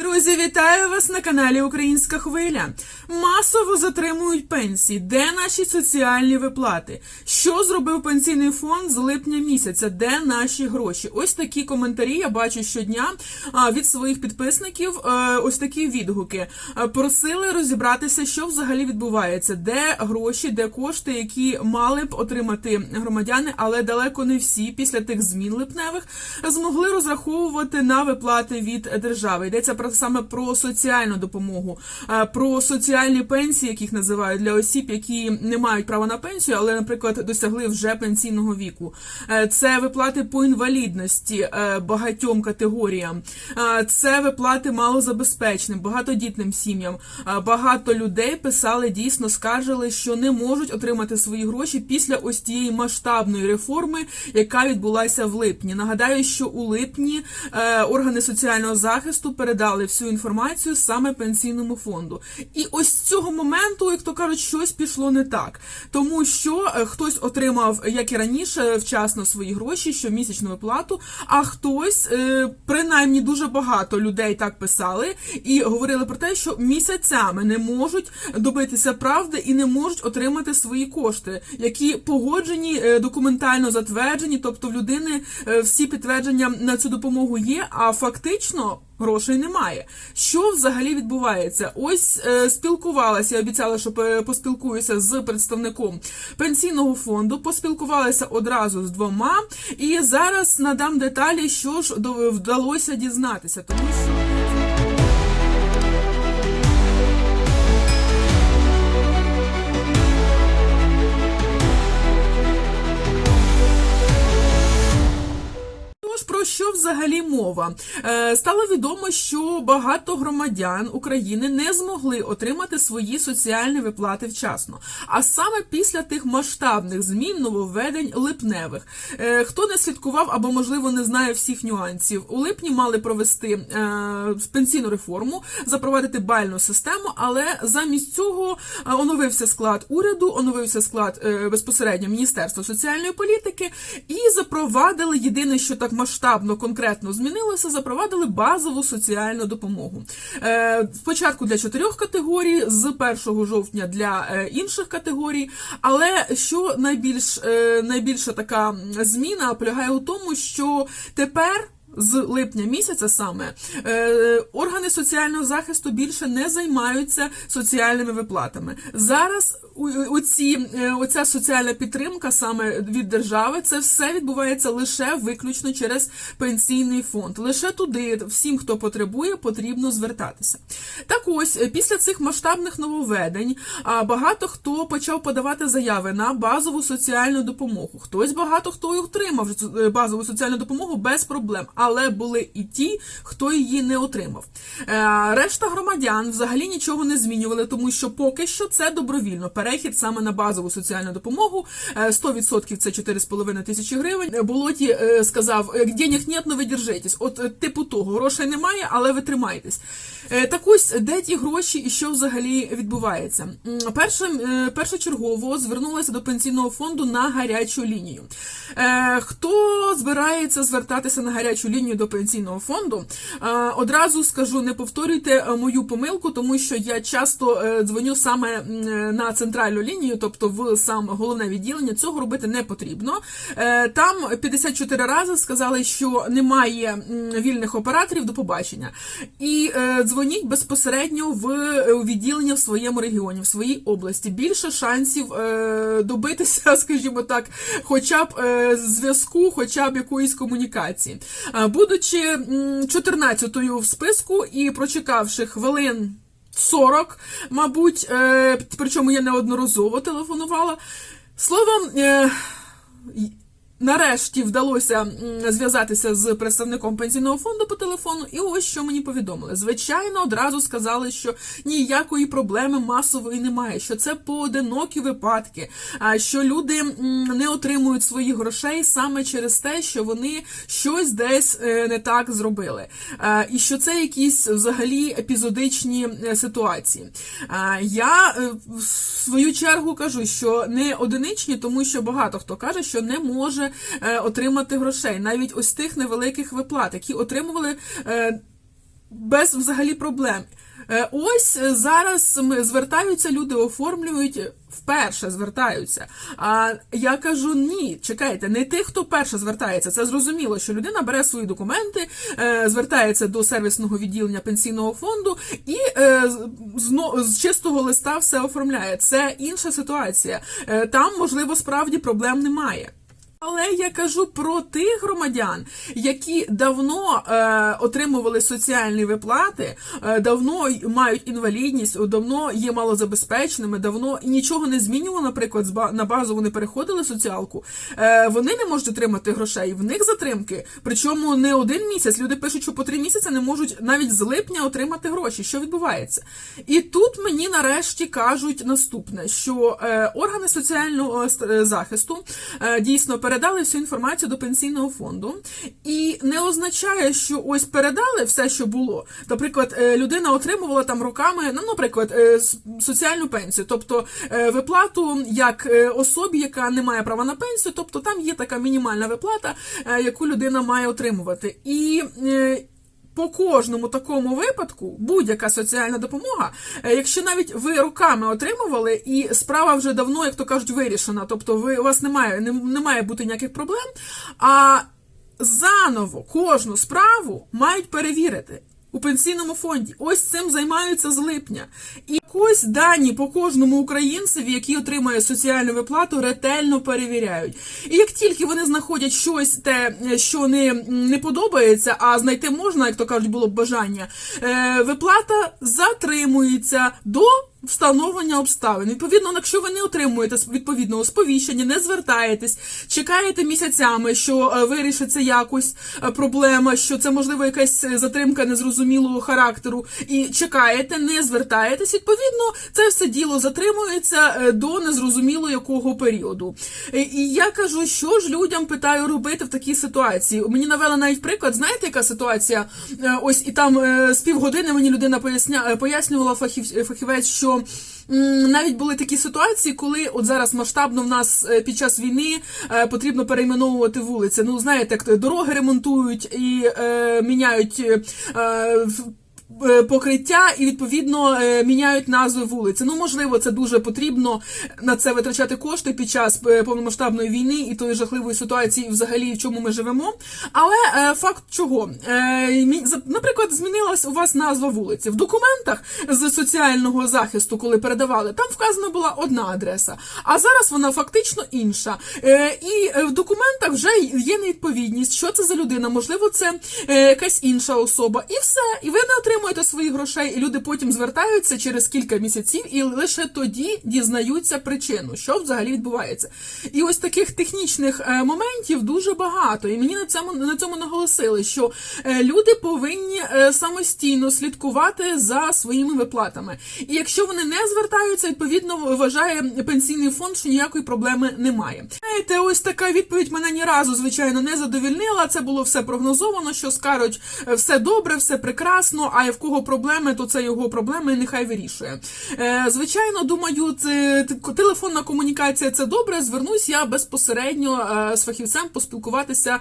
Pedro Друзі, вітаю вас на каналі Українська Хвиля. Масово затримують пенсії. Де наші соціальні виплати? Що зробив пенсійний фонд з липня місяця? Де наші гроші? Ось такі коментарі я бачу щодня від своїх підписників. е, Ось такі відгуки. Е, Просили розібратися, що взагалі відбувається, де гроші, де кошти, які мали б отримати громадяни, але далеко не всі після тих змін липневих змогли розраховувати на виплати від держави. Йдеться про саме про соціальну допомогу, е, про соціальні пенсії, яких називають для осіб, які не мають права на пенсію, але, наприклад, досягли вже пенсійного віку. Е, Це виплати по інвалідності е, багатьом категоріям. Це виплати малозабезпеченим, багатодітним сім'ям. Багато людей писали дійсно, скаржили, що не можуть отримати свої гроші після ось тієї масштабної реформи, яка відбулася в липні. Нагадаю, що у липні органи соціального захисту передали всю інформацію саме пенсійному фонду. І ось з цього моменту, як то кажуть, щось пішло не так, тому що е, хтось отримав, як і раніше, вчасно свої гроші, щомісячну виплату, а хтось, е, принаймні дуже багато людей так писали і говорили про те, що місяцями не можуть добитися правди і не можуть отримати свої кошти, які погоджені, е, документально затверджені, тобто в людини всі підтвердження на цю допомогу є, а фактично. Грошей немає. Що взагалі відбувається? Ось е, спілкувалася, я обіцяла, що поспілкуюся з представником пенсійного фонду. Поспілкувалася одразу з двома, і зараз надам деталі, що ж вдалося дізнатися, тому що. Взагалі мова? Е, стало відомо, що багато громадян України не змогли отримати свої соціальні виплати вчасно. А саме після тих масштабних змін нововведень липневих. Е, хто не слідкував або, можливо, не знає всіх нюансів, у липні мали провести е, пенсійну реформу, запровадити бальну систему, але замість цього оновився склад уряду, оновився склад безпосередньо Міністерства соціальної політики і запровадили єдине, що так масштабно конкретно змінилося, запровадили базову соціальну допомогу. Е, спочатку для чотирьох категорій, з 1 жовтня для е, інших категорій. Але що найбільш е, найбільша така зміна полягає у тому, що тепер. З липня місяця саме е, органи соціального захисту більше не займаються соціальними виплатами. Зараз оці, е, оця соціальна підтримка саме від держави, це все відбувається лише виключно через пенсійний фонд. Лише туди всім, хто потребує, потрібно звертатися. Так ось е, після цих масштабних нововведень багато хто почав подавати заяви на базову соціальну допомогу. Хтось багато хто і отримав базову соціальну допомогу без проблем, але були і ті, хто її не отримав. Е, Решта громадян взагалі нічого не змінювали, тому що поки що це добровільно. Перехід саме на базову соціальну допомогу е, 100% це 4,5 тисячі гривень. Е, Болоті е, сказав: «Е, денег нет, но ви держитесь. От е, типу того, грошей немає, але ви тримаєтесь. Е, Так ось, де ті гроші і що взагалі відбувається? Першим, е, першочергово звернулася до пенсійного фонду на гарячу лінію. Е, Хто збирається звертатися на гарячу лінію до пенсійного фонду? Е, Одразу скажу, не повторюйте е, мою помилку, тому що я часто е, дзвоню саме на центральну лінію, тобто в саме головне відділення. Цього робити не потрібно. Там 54 рази сказали, що немає вільних операторів до побачення. І дзвоніть безпосередньо в відділення в своєму регіоні, в своїй області. Більше шансів добитися, скажімо так, хоча б зв'язку, хоча б якоїсь комунікації. Будучи 14-ю в списку і прочекавши хвилин 40, мабуть, е, причому я неодноразово телефонувала. Словом, е, Нарешті вдалося зв'язатися з представником пенсійного фонду по телефону, і ось що мені повідомили. Звичайно, одразу сказали, що ніякої проблеми масової немає, що це поодинокі випадки, а що люди не отримують своїх грошей саме через те, що вони щось десь е, не так зробили, і що це якісь взагалі епізодичні е, ситуації. Я е, в свою чергу кажу, що не одиничні, тому що багато хто каже, що не може е, отримати грошей, навіть ось тих невеликих виплат, які отримували. е, без взагалі проблем. Е, Ось е, зараз ми звертаються, люди оформлюють. Вперше звертаються. А я кажу: ні, чекайте, не тих, хто перше звертається. Це зрозуміло, що людина бере свої документи, звертається до сервісного відділення пенсійного фонду і з, чистого листа все оформляє. Це інша ситуація. Там, можливо, справді проблем немає. Але я кажу про тих громадян, які давно е, отримували соціальні виплати, е, давно мають інвалідність, давно є малозабезпеченими, давно нічого не змінювало, наприклад, на базу вони переходили соціалку. Е, вони не можуть отримати грошей. В них затримки. Причому не один місяць. Люди пишуть, що по три місяці не можуть навіть з липня отримати гроші. Що відбувається? І тут мені нарешті кажуть наступне: що е, органи соціального е, е, захисту е, дійсно передали всю інформацію до пенсійного фонду, і не означає, що ось передали все, що було. Наприклад, е, людина отримувала там роками, ну, наприклад, е, соціальну пенсію, тобто е, виплату як особі, яка не має права на пенсію, тобто там є така мінімальна виплата, яку людина має отримувати. І по кожному такому випадку будь-яка соціальна допомога, е, якщо навіть ви руками отримували, і справа вже давно, як то кажуть, вирішена, тобто ви у вас немає, не, не має бути ніяких проблем. А заново кожну справу мають перевірити. У пенсійному фонді ось цим займаються з липня, і ось дані по кожному українцеві, який отримує соціальну виплату, ретельно перевіряють. І як тільки вони знаходять щось те, що не, не подобається, а знайти можна, як то кажуть, було б бажання, е, виплата затримується до встановлення обставин. Відповідно, якщо ви не отримуєте відповідного сповіщення, не звертаєтесь, чекаєте місяцями, що е, вирішиться якось е, проблема, що це можливо якась е, затримка незрозумілого характеру, і чекаєте, не звертаєтесь. Відповідно, це все діло затримується до незрозуміло якого періоду. І я кажу, що ж людям питаю робити в такій ситуації. Мені навела навіть приклад. Знаєте, яка ситуація? Ось і там з півгодини мені людина пояснювала фахів, фахівець, що. М, Навіть були такі ситуації, коли от зараз масштабно в нас е, під час війни е, потрібно перейменовувати вулиці. Ну знаєте, як дороги ремонтують і е, міняють е, е, покриття і відповідно е, міняють назви вулиці. Ну можливо, це дуже потрібно на це витрачати кошти під час е, повномасштабної війни і тої жахливої ситуації, взагалі в чому ми живемо. Але е, факт чого Е, наприклад, змінилась у вас назва вулиці в документах з соціального захисту, коли передавали, там вказана була одна адреса, а зараз вона фактично інша. Е, І е, в документах вже є невідповідність, що це за людина, можливо, це е, якась інша особа, і все. І ви не отримуєте своїх грошей, і люди потім звертаються через кілька місяців, і лише тоді дізнаються причину, що взагалі відбувається. І ось таких технічних е, моментів дуже багато. І мені на цьому на цьому наголосили, що е, люди повинні е, самостійно слідкувати за своїми виплатами. І якщо вони не звертаються, відповідно вважає пенсійний фонд, що ніякої проблеми немає. Знаєте, ось така відповідь мене ні разу, звичайно, не задовільнила. Це було все прогнозовано, що скажуть все добре, все прекрасно. А в кого проблеми, то це його проблеми, і нехай вирішує. Е, Звичайно, думаю, це телефонна комунікація це добре. Звернусь я безпосередньо е, з фахівцем поспілкуватися.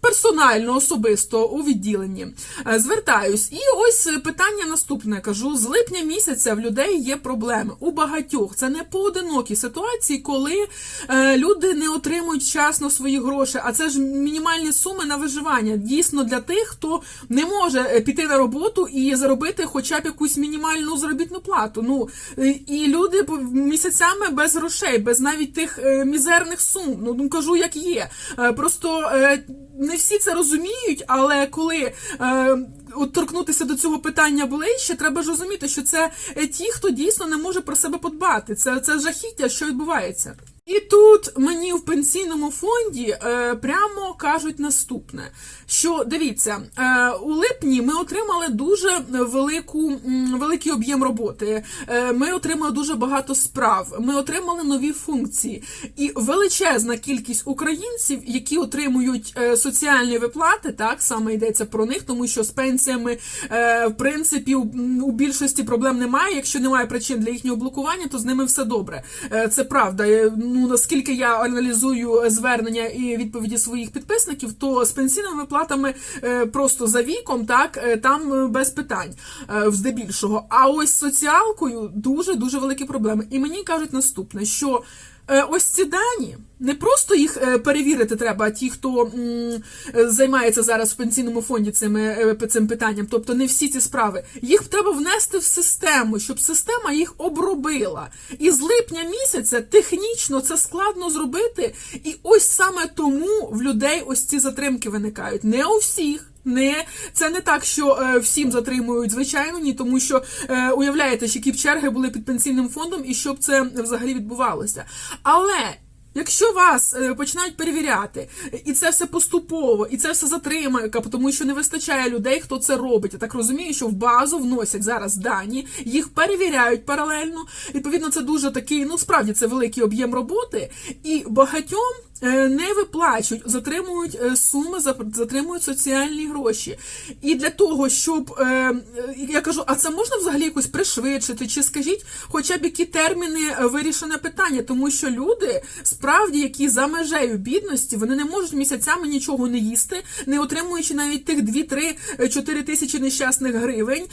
Персонально, особисто у відділенні Е, звертаюсь, і ось питання наступне. Кажу: з липня місяця в людей є проблеми у багатьох. Це не поодинокі ситуації, коли е, люди не отримують вчасно свої гроші. А це ж мінімальні суми на виживання. Дійсно для тих, хто не може е, піти на роботу і заробити хоча б якусь мінімальну заробітну плату. Ну і люди місяцями без грошей, без навіть тих мізерних сум. Ну, ну кажу, як є. Просто не всі це розуміють, але коли е, от торкнутися до цього питання ближче, треба ж розуміти, що це е, ті, хто дійсно не може про себе подбати. Це, це жахіття, що відбувається. І тут мені в пенсійному фонді е, прямо кажуть наступне: що дивіться, е, у липні ми отримали дуже велику, великий об'єм роботи. Е, ми отримали дуже багато справ. Ми отримали нові функції. І величезна кількість українців, які отримують е, соціальні виплати, так саме йдеться про них, тому що з пенсіями, е, в принципі, у, у більшості проблем немає. Якщо немає причин для їхнього блокування, то з ними все добре. Е, це правда. Е, ну наскільки я аналізую звернення і відповіді своїх підписників, то з пенсійними виплатами е, просто за віком, так е, там е, без питань е, здебільшого. А ось соціалкою дуже дуже великі проблеми. І мені кажуть наступне, що. Е, Ось ці дані не просто їх е, перевірити треба, а ті, хто е, займається зараз в пенсійному фонді цими е, цим питанням, тобто не всі ці справи, їх треба внести в систему, щоб система їх обробила. І з липня місяця технічно це складно зробити. І ось саме тому в людей ось ці затримки виникають. Не у всіх. Не це не так, що е, всім затримують, звичайно, ні, тому що е, уявляєте, які б черги були під пенсійним фондом і щоб це взагалі відбувалося. Але якщо вас е, починають перевіряти, і це все поступово, і це все затримає, тому що не вистачає людей, хто це робить. Я так розумію, що в базу вносять зараз дані, їх перевіряють паралельно. Відповідно, це дуже такий, ну справді це великий об'єм роботи, і багатьом. Е, Не виплачують, затримують е, суми, затримують соціальні гроші. І для того, щоб е, я кажу, а це можна взагалі якось пришвидшити? Чи скажіть, хоча б які терміни вирішене питання, тому що люди справді, які за межею бідності, вони не можуть місяцями нічого не їсти, не отримуючи навіть тих 2-3-4 тисячі нещасних гривень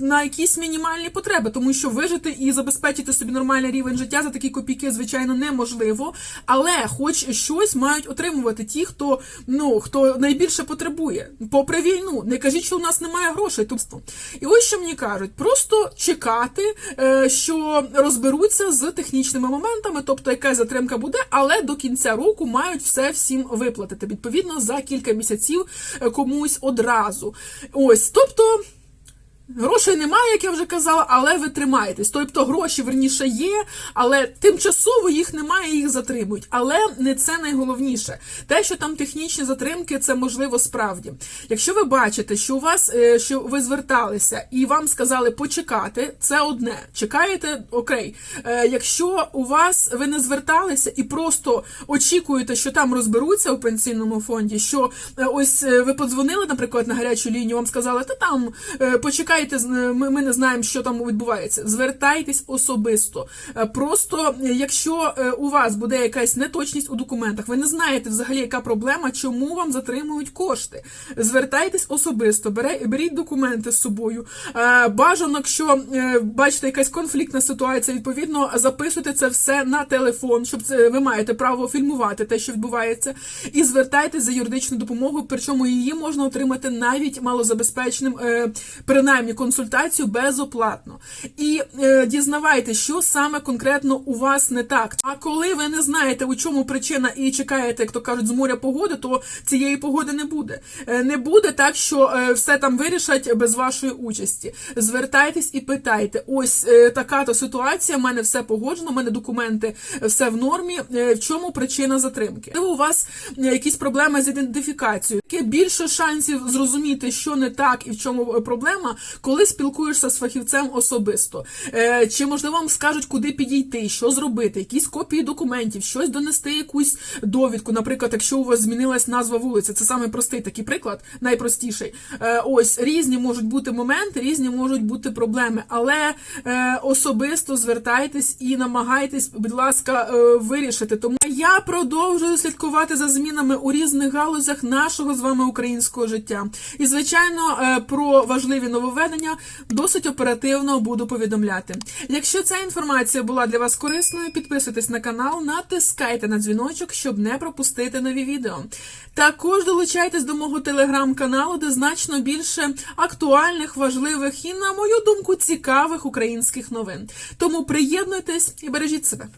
на якісь мінімальні потреби, тому що вижити і забезпечити собі нормальний рівень життя за такі копійки, звичайно, неможливо. Але хоч щось мають отримувати ті, хто ну хто найбільше потребує. Попри війну, не кажіть, що у нас немає грошей. Тобто, і ось що мені кажуть: просто чекати, е, що розберуться з технічними моментами, тобто якась затримка буде, але до кінця року мають все всім виплатити. Відповідно, за кілька місяців е, комусь одразу. Ось, тобто. Грошей немає, як я вже казала, але ви тримаєтесь. Тобто гроші верніше є, але тимчасово їх немає, їх затримують. Але не це найголовніше. Те, що там технічні затримки, це можливо справді. Якщо ви бачите, що у вас е, що ви зверталися і вам сказали почекати, це одне. Чекаєте, окей. Е, Якщо у вас ви не зверталися і просто очікуєте, що там розберуться у пенсійному фонді, що е, ось ви подзвонили, наприклад, на гарячу лінію, вам сказали, та там е, почекайте, ми, ми не знаємо, що там відбувається. Звертайтесь особисто. Е, Просто е, якщо е, у вас буде якась неточність у документах, ви не знаєте взагалі, яка проблема, чому вам затримують кошти. Звертайтесь особисто, беріть документи з собою. Е, Бажано, якщо е, бачите якась конфліктна ситуація, відповідно записуйте це все на телефон, щоб це ви маєте право фільмувати те, що відбувається, і звертайтесь за юридичну допомогу. Причому її можна отримати навіть малозабезпеченим, е, консультацію безоплатно. І е, дізнавайте, що саме конкретно у вас не так. А коли ви не знаєте, у чому причина, і чекаєте, як то кажуть, з моря погоди, то цієї погоди не буде. Е, не буде так, що е, все там вирішать без вашої участі. Звертайтесь і питайте: ось е, така то ситуація, в мене все погоджено, в мене документи е, все в нормі. Е, в чому причина затримки? У вас е, якісь проблеми з ідентифікацією. Більше шансів зрозуміти, що не так і в чому е, проблема, коли спілкуєшся з фахівцем особисто. Е, Чи можливо вам скажуть, куди підійти, що зробити, якісь копії документів, щось донести, якусь довідку. Наприклад, якщо у вас змінилась назва вулиці, це саме простий такий приклад, найпростіший. Е, Ось різні можуть бути моменти, різні можуть бути проблеми, але е, особисто звертайтесь і намагайтесь, будь ласка, вирішити. Тому я продовжую слідкувати за змінами у різних галузях нашого з вами українського життя. І, звичайно, про важливі нововведення досить оперативно буду повідомляти. Якщо ця інформація була для вас корисною, підписуйтесь на канал, натискайте на дзвіночок, щоб не пропустити нові відео. Також долучайтесь до мого телеграм-каналу, де значно більше актуальних, важливих і, на мою думку, цікавих українських новин. Тому приєднуйтесь і бережіть себе.